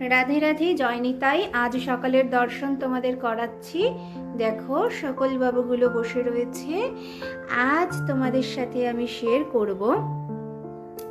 রাধে রাধে, জয়নিতাই, আজ সকালের দর্শন তোমাদের করাচ্ছি। দেখো, সকল বাবুগুলো বসে রয়েছে। আজ তোমাদের সাথে আমি শেয়ার করব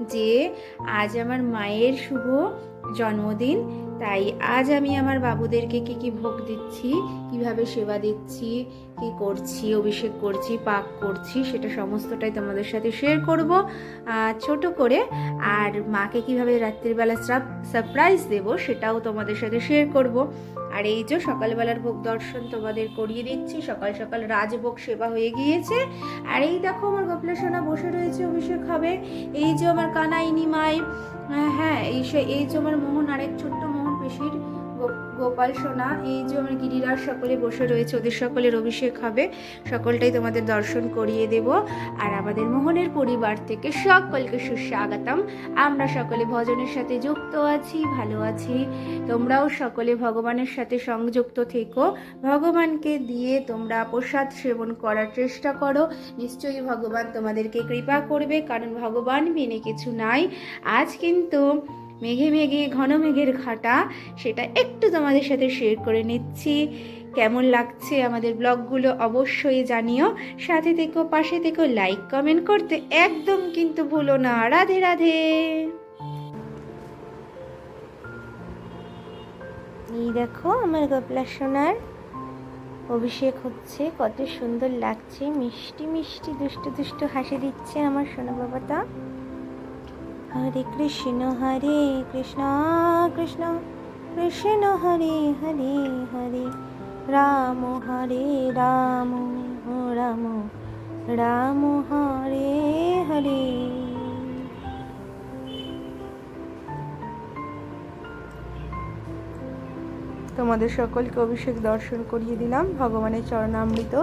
যে, আজ আমার মায়ের শুভ জন্মদিন। তাই আজ আমি আমার বাবুদেরকে কি কি ভোগ দিচ্ছি, কীভাবে সেবা দিচ্ছি, কি করছি, অভিষেক করছি, পাক করছি, সেটা সমস্তটাই তোমাদের সাথে শেয়ার করব ছোট করে। আর মাকে কীভাবে রাত্রিবেলা সারপ্রাইজ দেব, সেটাও তোমাদের সাথে শেয়ার করব। আর এই যে সকালবেলার ভোগ দর্শন তোমাদের করিয়ে দিচ্ছি, সকাল সকাল রাজভোগ সেবা হয়ে গিয়েছে। আর এই দেখো আমার গোপলা সোনা বসে রয়েছে, অভিষেক হবে। এই যে আমার কানাইনি মাই হ্যাঁ এই এই যে আমার মোহন, আরেক ছোট্ট মোহন গোপাল সোনা, এই যে আমার গিরিরাজ সকলে বসে রয়েছে, ওদের সকলের অভিষেক হবে। সকলটাই তোমাদের দর্শন করিয়ে দেব। আর আমাদের মোহনের পরিবার থেকে সকলকে সুস্বাগতম। আমরা সকলে ভজনের সাথে যুক্ত আছি, ভালো আছি। তোমরাও সকলে ভগবানের সাথে সংযুক্ত থেকো। ভগবানকে দিয়ে তোমরা প্রসাদ সেবন করার চেষ্টা করো। নিশ্চয়ই ভগবান তোমাদেরকে কৃপা করবে, কারণ ভগবান বিনে কিছু নাই। আজ কিন্তু মেঘে মেঘে, ঘন মেঘের ঘাটা, সেটা একটু তোমাদের সাথে শেয়ার করে নিচ্ছি। কেমন লাগছে আমাদের ব্লগগুলো অবশ্যই জানিও। সাথে থেকো, পাশে থেকো লাইক কমেন্ট করতে একদম কিন্তু ভুলো না। রাধে রাধে। এই দেখো আমার গোপলা সোনার অভিষেক হচ্ছে, কত সুন্দর লাগছে, মিষ্টি মিষ্টি, দুষ্টু দুষ্টু হাসি দিচ্ছে আমার সোনা বাবাটা। হরে কৃষ্ণ হরে কৃষ্ণ কৃষ্ণ কৃষ্ণ হরে হরে হরে। রাম হরে রাম রাম রাম হরে হরে। তোমাদের সকলকে অভিষেক দর্শন করিয়ে দিলাম। ভগবানের চরণামৃত,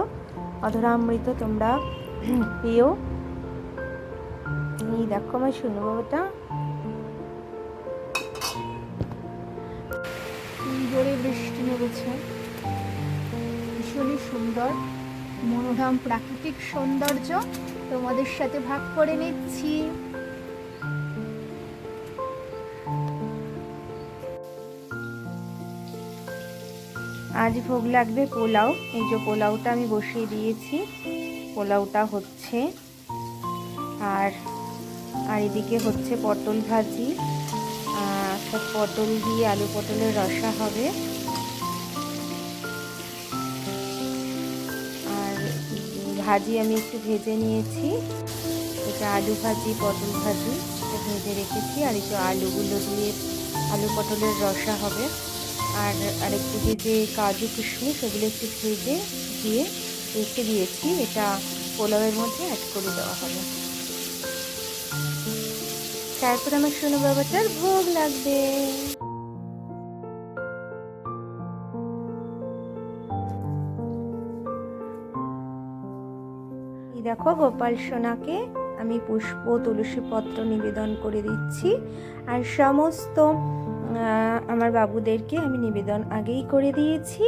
অধরামৃত তোমরা এই দেখো আমার শুনো বাবাটা কি জোরে বৃষ্টি নেমেছে। ভীষণই সুন্দর মনোরম প্রাকৃতিক সৌন্দর্য তোমাদের সাথে ভাগ করে নিচ্ছি। আজ ভোগ লাগবে পোলাও। এই যে পোলাওটা আমি বসিয়ে দিয়েছি। পোলাওটা হচ্ছে। আর আর এদিকে হচ্ছে পটল ভাজি একটা পটল দিয়ে আলু পটলের রসা হবে। আর ভাজি আমি একটু ভেজে নিয়েছি। এটা আলু ভাজি, পটল ভাজি, এটা ভেজে রেখেছি। আর একটু আলুগুলো দিয়ে আলু পটলের রসা হবে। আর আরেকদিকে যে কাজু কিশমিশ সেগুলো একটু ভেজে দিয়ে রেখে দিয়েছি। এটা পোলাওয়ের মধ্যে অ্যাড করে দেওয়া হবে। তারপর আমার সোনু বাবাটার ভোগ লাগবে। দেখো গোপাল সোনাকে আমি পুষ্প তুলসী পত্র নিবেদন করে দিচ্ছি। আর সমস্ত আমার বাবুদেরকে আমি নিবেদন আগেই করে দিয়েছি।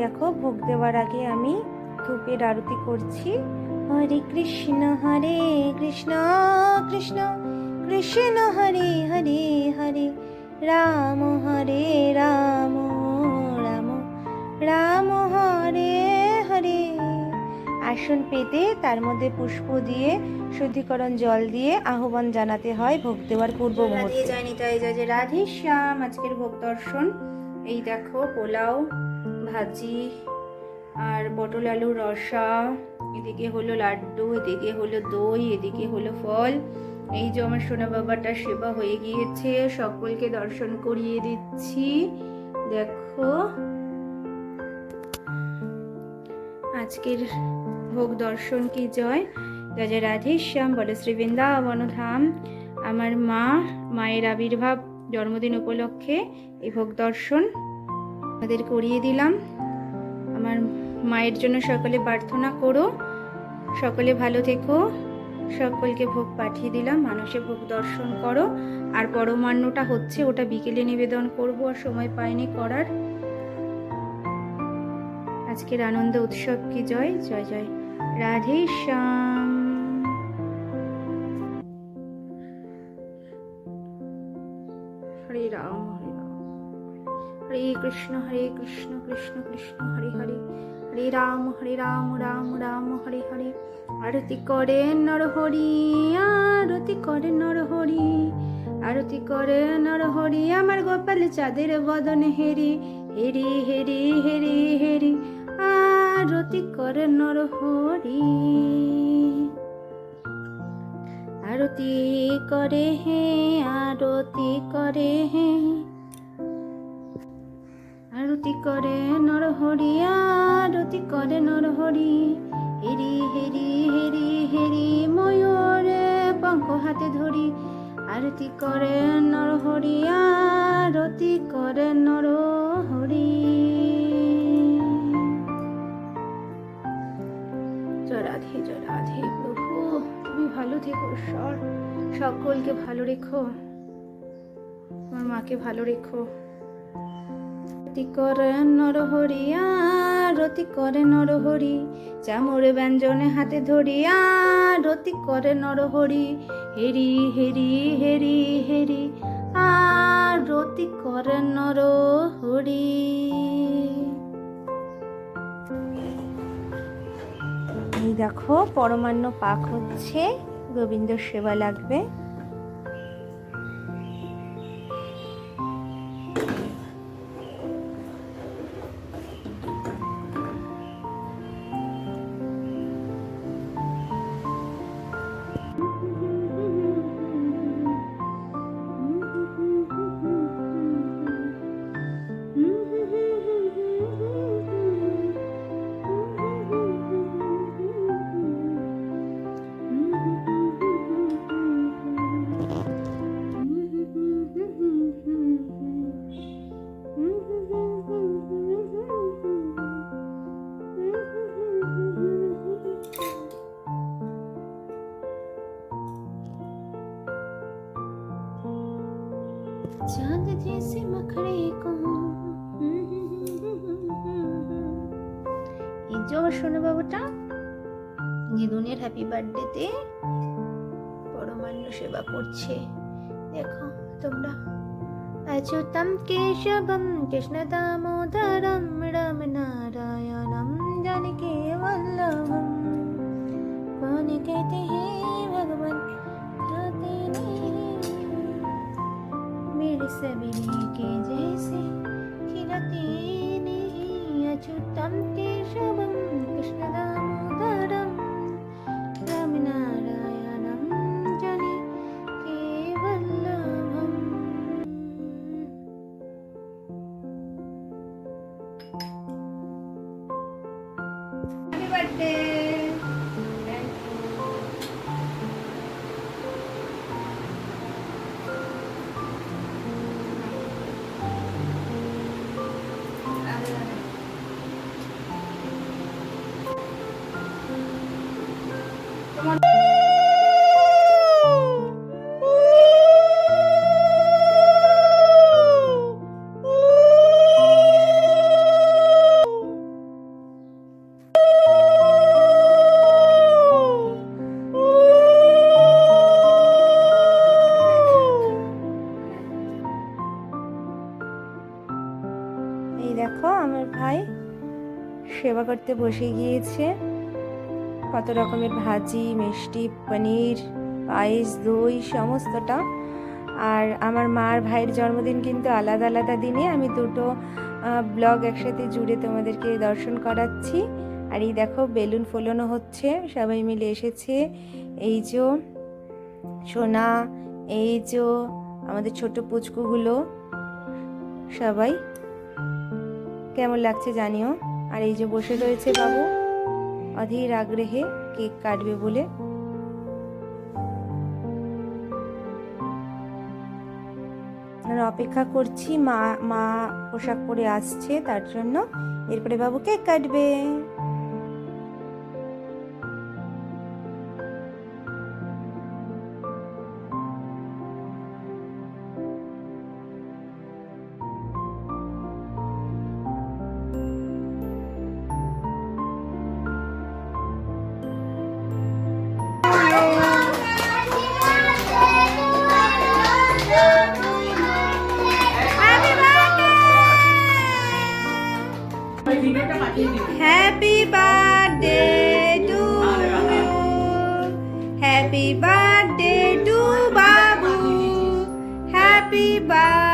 দেখো ভোগ দেওয়ার আগে আমি ধূপের আরতি করছি। হরে কৃষ্ণ হরে কৃষ্ণ কৃষ্ণ কৃষ্ণ হরে হরে হরে। রাম হরে রাম রাম রাম হরে হরে। আসন পেতে তার মধ্যে পুষ্প দিয়ে শুদ্ধিকরণ জল দিয়ে আহ্বান জানাতে হয় ভোগ দেওয়ার পূর্ব মুহূর্তে। যায়নি তাই যা যে রাধে শ্যাম আজকের ভোগ দর্শন। এই দেখো পোলাও ভাজি আর পটল, আলুর রসা, এদিকে হলো লাড্ডু, এদিকে হলো দই, এদিকে হলো ফল। এই যে আমার সোনা বাবাটা সেবা হয়ে গিয়েছে, সকলকে দর্শন করিয়ে দিচ্ছি। দেখো। আজকের ভোগ দর্শন কি জয়? জয় রাধেশ্যাম বলে শ্রী বৃন্দাবন ধাম আমার মা, মায়ের আবির্ভাব জন্মদিন উপলক্ষে এই ভোগ দর্শন আমাদের করিয়ে দিলাম। আমার মায়ের জন্য সকলে প্রার্থনা করো। সকলে ভালো থেকো। সকলকে ভোগ পাঠিয়ে দিলাম। মানুষে ভোগ দর্শন করো। আর পরমান্নটা হচ্ছে, ওটা বিকেলে নিবেদন করব আর সময় পাইনি করার। আজকের আনন্দ উৎসব কি জয়? জয় জয়। রাধে শ্যাম। কৃষ্ণ হরে কৃষ্ণ কৃষ্ণ কৃষ্ণ, হরে হরে। হরে রাম হরে রাম রাম রাম, হরে হরে। আরতি করে নরহরি, আরতি করে নরহরি, আরতি করে নরহরি। আমার গোপাল চাঁদের বদন হেরি হেরি হেরি হেরি হেরি। আরতি করে নরহরি, আরতি করে হে, আরতি করে হে। আরতি করে নরহরি, আরতি করে নরহরি। হেরি হেরি হেরি হেরি, ময়ূরে পঙ্খ হাতে ধরি। আরতি করে নরহরি, আরতি করে নরহরি। জয় রাধে জয় রাধে প্রভু, তুমি ভালো থেকো, ঈশ্বর। সকলকে ভালো রেখো। আমার মাকে ভালো রেখো। রতি করে নরহরি রতি করে নরহরি চামড়ে ব্যঞ্জনে হাতে ধরি রতি করে নরহরি, হেরি হেরি হেরি হেরি, আর রতি করে নরহরি। এই দেখো, পরমান্ন পাক হচ্ছে, গোবিন্দ সেবা লাগবে। जैसे मखड़े को এই যে আমার সোনা বাবুটা নিদুনের হ্যাপি বার্থডেতে পরমান্ন সেবা করছে দেখো তোমরা अच्युतं केशवं कृष्णदामोदरं रामनारायणं जानकी वल्लभं कौन कहते हैं भगवान मेरे सबरी के जैसे खिलते नहीं अच्युतं केशवं कृष्णदामोदरं रामनारायणं जने केवल्लभम् Happy এই দেখো, আমার ভাই সেবা করতে বসে গিয়েছে। কত রকমের ভাজি, মিষ্টি, পনির, পায়েস, দই, সমস্তটা। আর আমার মার ভাইয়ের জন্মদিন কিন্তু আলাদা আলাদা দিনে। আমি দুটো ব্লগ একসাথে জুড়ে তোমাদেরকে দর্শন করাচ্ছি। আর এই দেখো, বেলুন ফোলানো হচ্ছে, সবাই মিলে এসেছে। এই যে, সোনা, এই যে, আমাদের ছোট পুচকুগুলো, সবাই। কেমন লাগছে জানিও। আর এই যে বসে রয়েছে বাবু, অধীর আগ্রহে কেক কাটবে বলে। আর অপেক্ষা করছি মা মা পোশাক পরে আসছে তার জন্য। এরপরে বাবু কেক কাটবে। Happy birthday to you. Happy birthday to Babu. Happy birthday.